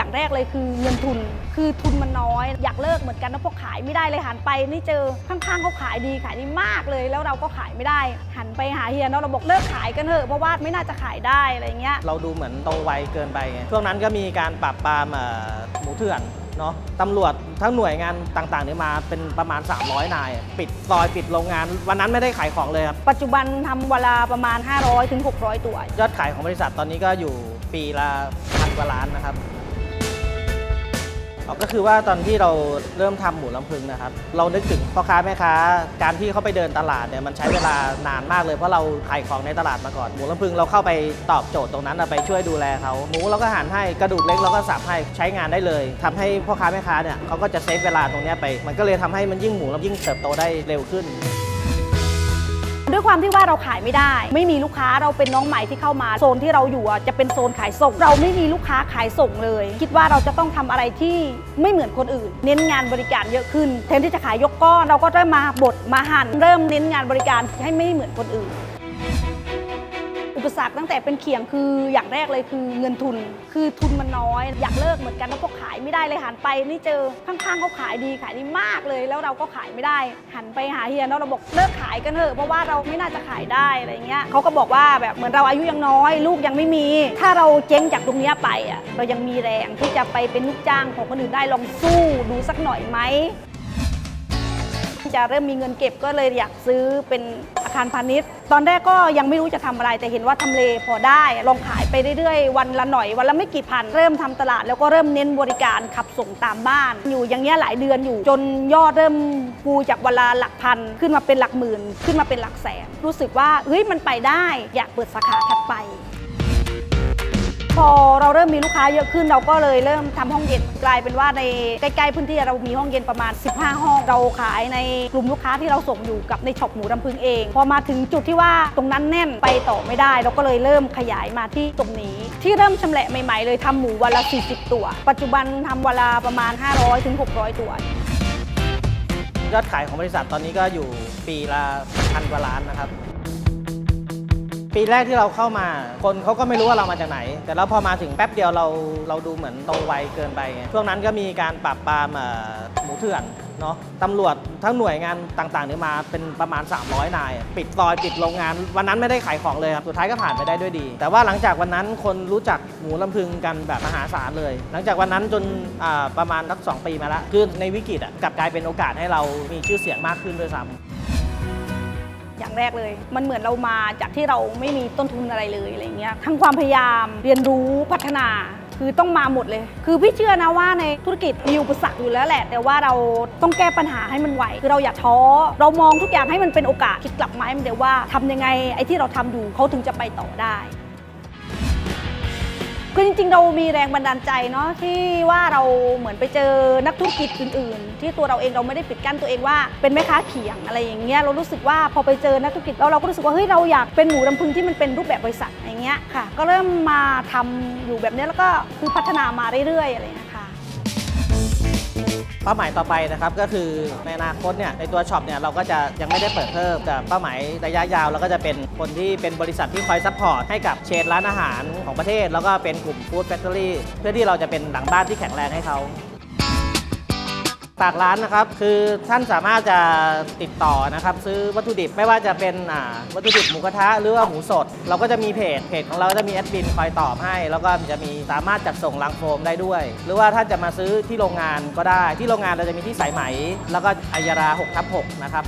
อย่างแรกเลยคือเงินทุน คือทุนมันน้อย อยากเลิกเหมือนกันนะเพราะขายไม่ได้เลยหันไปนี่เจอข้างๆเขาขายดีขายดีมากเลย แล้วเราก็ขายไม่ได้ หันไปหาเฮียเนาะเราบอกเลิกขายกันเถอะเพราะว่าไม่น่าจะขายได้อะไรเงี้ยเราดูเหมือนโตไวเกินไปไงช่วงนั้นก็มีการปราบปรามเอ่อหมูเถื่อนเนาะตำรวจทั้งหน่วยงานต่างๆเนี่ยมาเป็นประมาณ 300 นาย ปิดซอยปิดโรงงาน วันนั้นไม่ได้ขายของเลยครับ ปัจจุบันทำเวลาประมาณ 500ถึง600 ตัวยอดขายของบริษัทตอนนี้ก็อยู่ปีละพันกว่าล้านนะครับอ๋อ ก็คือว่าตอนที่เราเริ่มทำหมูลำพึงนะครับ เรานึกถึงพ่อค้าแม่ค้า การที่เขาไปเดินตลาดเนี่ยมันใช้เวลานานมากเลยเพราะเราขายของในตลาดมาก่อนหมูลำพึงเราเข้าไปตอบโจทย์ตรงนั้นนะไปช่วยดูแลเขาหมูเราก็หั่นให้กระดูกเล็กเราก็สับให้ใช้งานได้เลยทำให้พ่อค้าแม่ค้าเนี่ยเขาก็จะเซฟเวลาตรงนี้ไป มันก็เลยทำให้มันยิ่งหมูแล้วยิ่งเติบโตได้เร็วขึ้น ด้วยความที่ว่าเราขายไม่ได้ ไม่มีลูกค้าเราเป็นน้องใหม่ที่เข้ามาโซนที่เราอยู่จะเป็นโซนขายส่ง เราไม่มีลูกค้าขายส่งเลย คิดว่าเราจะต้องทำอะไรที่ไม่เหมือนคนอื่น เน้นงานบริการเยอะขึ้นแทนที่จะขายยกก้อนเราก็ได้มาบดมาหั่นเริ่มเน้นงานบริการให้ไม่เหมือนคนอื่น สรรคตั้งแต่เป็นเขียงคืออย่างแรกเลยคือเงินทุน คือทุนมันน้อย อยากเลิกเหมือนกันแล้วก็ขายไม่ได้เลยหันไปนี่เจอข้างๆเขาขายดีขายดีมากเลย แล้วเราก็ขายไม่ได้ หันไปหาเฮียเนาะเราบอกเลิกขายกันเถอะเพราะว่าเราไม่น่าจะขายได้อะไรเงี้ยเขาก็บอกว่าแบบเหมือนเราอายุยังน้อย ลูกยังไม่มี ถ้าเราเจ๊งจากตรงนี้ไปอะเรายังมีแรงที่จะไปเป็นลูกจ้างของคนอื่นได้ลองสู้ดูสักหน่อยไหมจะเริ่มมีเงินเก็บก็เลยอยากซื้อเป็น อาคารพาณิชย์ ตอนแรกก็ยังไม่รู้จะทำอะไร แต่เห็นว่าทำเลพอได้ ลองขายไปเรื่อยๆ วันละหน่อย วันละไม่กี่พัน เริ่มทำตลาด แล้วก็เริ่มเน้นบริการขับส่งตามบ้าน อยู่อย่างเงี้ยหลายเดือนอยู่ จนยอดเริ่มปูจากเวลาหลักพัน ขึ้นมาเป็นหลักหมื่น ขึ้นมาเป็นหลักแสน รู้สึกว่าเฮ้ยมันไปได้ อยากเปิดสาขาถัดไป อเราเริ่มมีลูกค้าเยอะขึ้นเราก็เลยเริ่มทำห้องเย็นกลายเป็นว่าในใกล้ๆพื้นที่เรามีห้องเย็นประมาณ 15 ห้อง เราขายในกลุ่มลูกค้าที่เราส่งอยู่กับในช็อปหมูรำพึงเอง พอมาถึงจุดที่ว่าตรงนั้นแน่นไปต่อไม่ได้ เราก็เลยเริ่มขยายมาที่ตรงนี้ ที่เริ่มชำแหละใหม่ๆเลยทำหมูวันละ 40 ตัว ปัจจุบันทำวันละประมาณ 500ถึง600 ตัวยอดขายของบริษัทตอนนี้ก็อยู่ปีละพันกว่าล้านนะครับ ปีแรกที่เราเข้ามา คนเขาก็ไม่รู้ว่าเรามาจากไหน แต่แล้วพอมาถึงแป๊บเดียวเราเราดูเหมือนโตไวเกินไปไงช่วงนั้นก็มีการปราบปรามเอ่อหมูเถื่อนเนาะตำรวจทั้งหน่วยงานต่างๆเนี่ยมาเป็นประมาณ 300 นาย ปิดซอยปิดโรงงาน วันนั้นไม่ได้ขายของเลยครับ สุดท้ายก็ผ่านไปได้ด้วยดี แต่ว่าหลังจากวันนั้นคนรู้จักหมูลำพึงกันแบบมหาศาลเลย หลังจากวันนั้นจนประมาณสักสองปีมาแล้วคือในวิกฤตอะกลับกลายเป็นโอกาสให้เรามีชื่อเสียงมากขึ้นด้วยซ้ำ อย่างแรกเลย มันเหมือนเรามาจากที่เราไม่มีต้นทุนอะไรเลยอะไรเงี้ยทั้งความพยายามเรียนรู้พัฒนาคือต้องมาหมดเลย คือพี่เชื่อนะว่าในธุรกิจมีอุปสรรคอยู่แล้วแหละ แต่ว่าเราต้องแก้ปัญหาให้มันไหว คือเราอย่าท้อ เรามองทุกอย่างให้มันเป็นโอกาส คิดกลับมาให้มันเดียวว่าทำยังไงไอ้ที่เราทำอยู่เขาถึงจะไปต่อได้ คือจริงๆ เรามีแรงบันดาลใจเนาะที่ว่าเราเหมือนไปเจอนักธุรกิจอื่น ๆ ที่ตัวเราเองเราไม่ได้ปิดกั้นตัวเองว่าเป็นแม่ค้าเขียงอะไรอย่างเงี้ยเรารู้สึกว่าพอไปเจอนักธุรกิจแล้วเราก็รู้สึกว่าเฮ้ยเราอยากเป็นหมูลำพึงที่มันเป็นรูปแบบบริษัทอย่างเงี้ยค่ะ ก็เริ่มมาทำอยู่แบบเนี้ยแล้วก็คือพัฒนามาเรื่อยๆอะไรเงี้ย เป้าหมายต่อไปนะครับก็คือในอนาคตเนี่ยในตัวช็อปเนี่ยเราก็จะยังไม่ได้เปิดเพิ่มแต่เป้าหมายระยะยาวเราก็จะเป็นคนที่เป็นบริษัทที่คอยซัพพอร์ตให้กับเชนร้านอาหารของประเทศ แล้วก็เป็นกลุ่มฟู้ดแฟคทอรี่เพื่อที่เราจะเป็นหลังบ้านที่แข็งแรงให้เขา ฝากร้านนะครับคือท่านสามารถจะติดต่อนะครับซื้อวัตถุดิบไม่ว่าจะเป็นอ่าวัตถุดิบหมูกระทะหรือว่าหมูสด เราก็จะมีเพจเพจของเราจะมีแอดมินคอยตอบให้ แล้วก็จะมีสามารถจัดส่งลังโฟมได้ด้วย หรือว่าท่านจะมาซื้อที่โรงงานก็ได้ที่โรงงานเราจะมีที่สายไหม แล้วก็อัยารา6ทับ6นะครับ